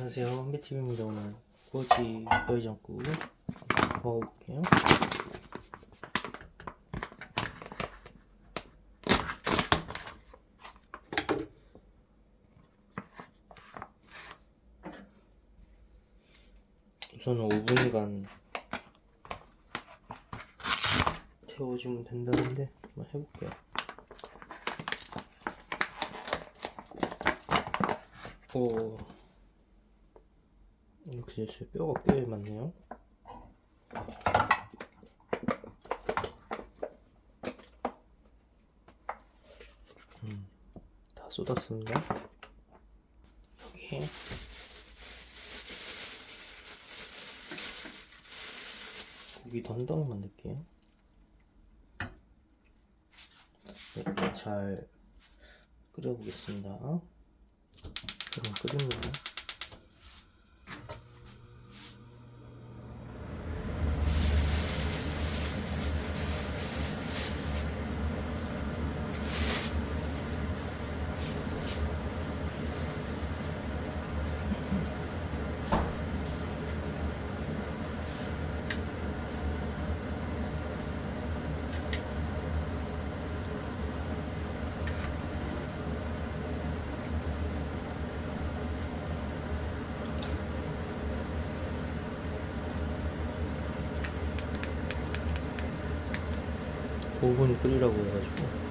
안녕하세요. 한비TV입니다 오늘. 꼬지 뼈해장국 먹어볼게요. 우선 5분간 태워주면 된다는데 한번 해볼게요. 오 이렇게 됐어요. 뼈가 꽤 많네요. 음, 다 쏟았습니다. 여기 고기도 한 덩이 만들게요. 네, 잘 끓여보겠습니다. 조금 끓입니다. 오분 끓이라고 해가지고.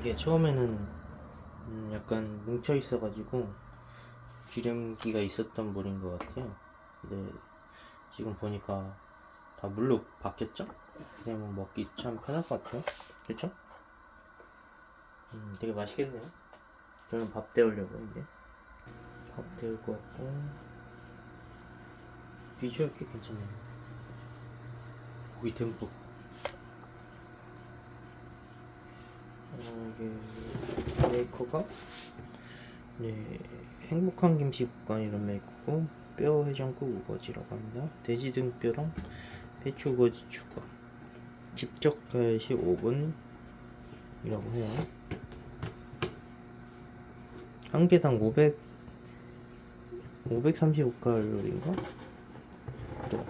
이게 처음에는 음, 약간 뭉쳐 있어가지고 기름기가 있었던 물인 것 같아요. 근데 지금 보니까 다 물로 바뀌었죠? 그냥 먹기 참 편할 것 같아요. 그렇죠? 음, 되게 맛있겠네요. 저는 밥 데우려고 이제 밥 데울 것 같고 비주얼 꽤 괜찮네요. 고기 듬뿍. 어, 이게 메이커가 네, 행복한 김치국간 이런 메이커고 뼈 해장국 우거지라고 합니다. 돼지 등뼈랑 배추 우거지 추가. 직접 가시 5분이라고 해요. 한 개당 500 535칼로리인가? 또.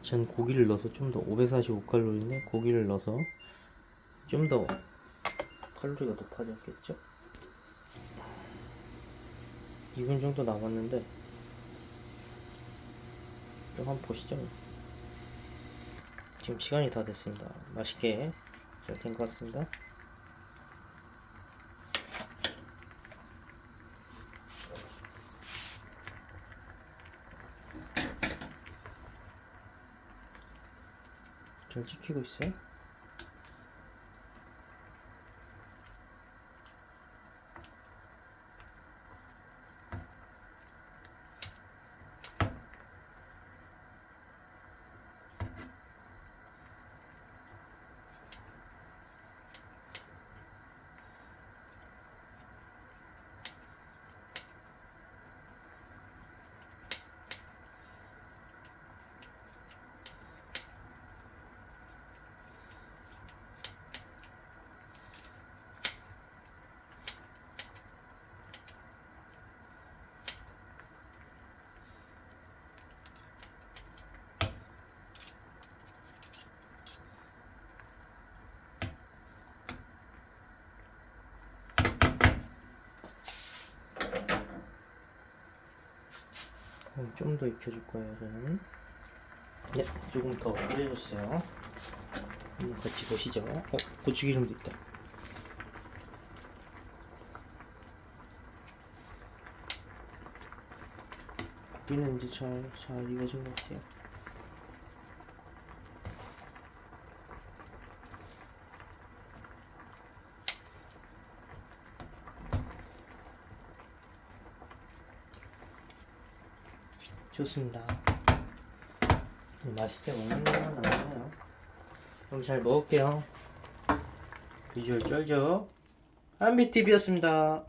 전 고기를 넣어서 좀 더 545칼로리인데 고기를 넣어서 좀더 칼로리가 높아졌겠죠? 2분 정도 남았는데 좀 한번 보시죠. 지금 시간이 다 됐습니다. 맛있게 잘 된 것 같습니다. 잘 찍히고 있어요 좀 더 익혀줄 거예요 저는. 네 조금 더 끓여줬어요. 한번 같이 보시죠. 어 고추기름도 있다. 고기는 이제 잘, 잘 익어진 것 같아요 좋습니다. 맛있게 먹는 것만 남았네요. 그럼 잘 먹을게요. 비주얼 쩔죠? 한비TV였습니다.